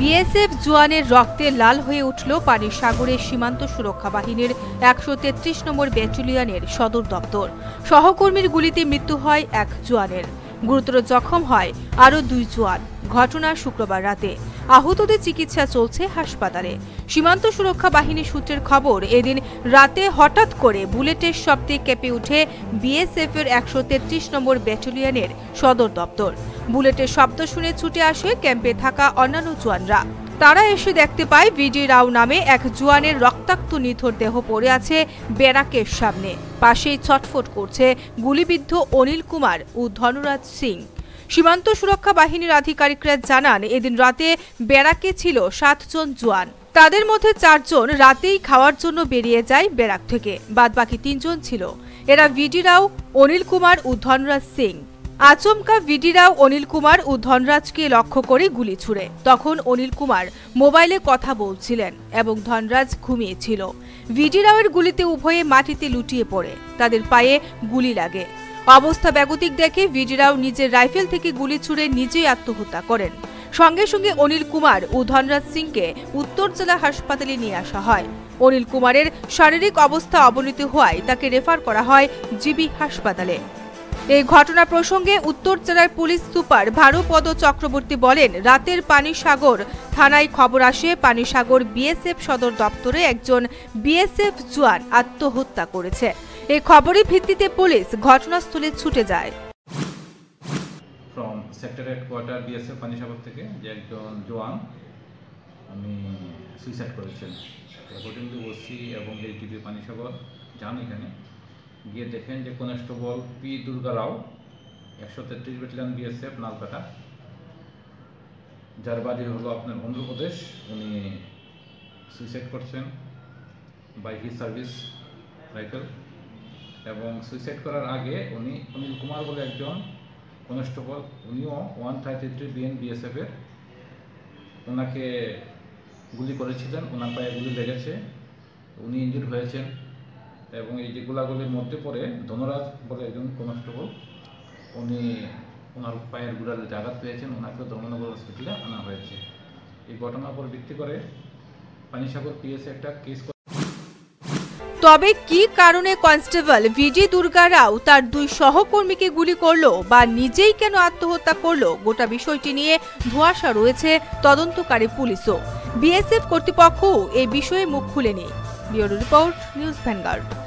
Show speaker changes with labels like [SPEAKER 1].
[SPEAKER 1] BSF জওয়ানের রক্তে লাল হয়ে উঠল পানি সাগরের সীমান্ত সুরক্ষা বাহিনীর একশো তেত্রিশ নম্বর ব্যাটালিয়নের সদর দপ্তর। সহকর্মীর গুলিতে মৃত্যু হয় এক জোয়ানের। গুরুতর জখম হয় আরও দুই জোয়ান। ঘটনা শুক্রবার রাতে। আহতদের চিকিৎসা চলছে হাসপাতালে। সীমান্ত সুরক্ষা বাহিনী সূত্রের খবর, এদিন রাতে হঠাৎ করে বুলেটের শব্দে কেঁপে উঠে বিএসএফ এর একশো তেত্রিশ নম্বর ব্যাটালিয়নের সদর দপ্তর। বুলেটের শব্দ শুনে ছুটে আসে ক্যাম্পে থাকা অন্যান্য জওয়ানরা। তারা এসে দেখতে পায় ভিডি রাও নামে এক জওয়ানের রক্তাক্ত নিথর দেহ পড়ে আছে ব্যারাকের সামনে। পাশেই ছটফট করছে গুলিবিদ্ধ অনিল কুমার ও ধনরাজ সিং। সীমান্ত সুরক্ষা বাহিনীর আধিকারিকরা জানান, এদিন রাতে ব্যারাকে ছিল সাতজন জওয়ান। তাদের মধ্যে চারজন রাতেই খাওয়ার জন্য বেরিয়ে যায় ব্যারাক থেকে। বাদবাকি তিনজন ছিল। এরা ভিডি রাও, অনিল কুমার ও ধনরাজ সিং। আচমকা ভিডি রাও, অনিল কুমার ও ধনরাজকে লক্ষ্য করে গুলি ছুড়ে। তখন অনিল কুমার মোবাইলে কথা বলছিলেন এবং ধনরাজ ঘুমিয়েছিল। ভিডি রাওয়ের গুলিতে উভয়ে মাটিতে লুটিয়ে পড়ে। তাদের পায়ে গুলি লাগে। অবস্থা ব্যাগতিক দেখে ভিডি রাও নিজের রাইফেল থেকে গুলি ছুড়ে নিজেই আত্মহত্যা করেন। সঙ্গে সঙ্গে অনিল কুমার ও ধনরাজ সিংকে উত্তর জেলা হাসপাতালে নিয়ে আসা হয়। অনিল কুমারের শারীরিক অবস্থা অবনতি হওয়ায় তাকে রেফার করা হয় জিবি হাসপাতালে। এই ঘটনা প্রসঙ্গে উত্তর জেলার পুলিশ সুপার ভারুপদ চক্রবর্তী বলেন, রাতের পানিসাগর থানায় খবর আসে, পানিসাগর বিএসএফ সদর দপ্তরে একজন বিএসএফ জওয়ান আত্মহত্যা করেছে। এই খবরের ভিত্তিতে পুলিশ ঘটনাস্থলে ছুটে যায়।
[SPEAKER 2] সেক্টর হেডকোয়ার্টার বিএসএফ পানিসাগর থেকে যে একজন জওয়ান উনি সুইসাইড করেছেন। অ্যাকর্ডিংলি ওসি এবং এইচডিবি পানিসাগর যান এখানে। গিয়ে দেখেন যে কনস্টেবল পি দুর্গা রাও, একশো তেত্রিশ ব্যাটালিয়ন বিএসএফ নালকাটা। যার বাড়ি হলো আপনার অন্ধ্রপ্রদেশ, উনি সুইসাইড করছেন বাই হি সার্ভিস রাইফেল এবং সুইসাইড করার আগে উনি অনিল কুমার বলে একজন কনস্টেবল, উনিও ওয়ান থার্টি থ্রি বিএন বিএসএফের ওনাকে গুলি করেছিলেন, ওনার পায়ে গুলি লেগেছে। উনি ইঞ্জুর হয়েছেন এবং এই যে গোলাগুলির মধ্যে পড়ে ধনরাজ বলে একজন কনস্টেবল, উনি ওনার পায়ের গুড়ালিতে আঘাত পেয়েছেন। ওনাকে ধর্মনগর হসপিটালে আনা হয়েছে। এই ঘটনার উপর ভিত্তি করে পানিসাগর পিএসএ একটা কেস
[SPEAKER 1] তবে কি কারণে কনস্টেবল ভিজি দুর্গা রাও তার দুই সহকর্মীকে গুলি করল বা নিজেই কেন আত্মহত্যা করল গোটা বিষয়টি নিয়ে ধোঁয়াশা রয়েছে তদন্তকারী পুলিশও। বিএসএফ কর্তৃপক্ষও এই বিষয়ে মুখ খুলেনি। Bureau report, news vanguard.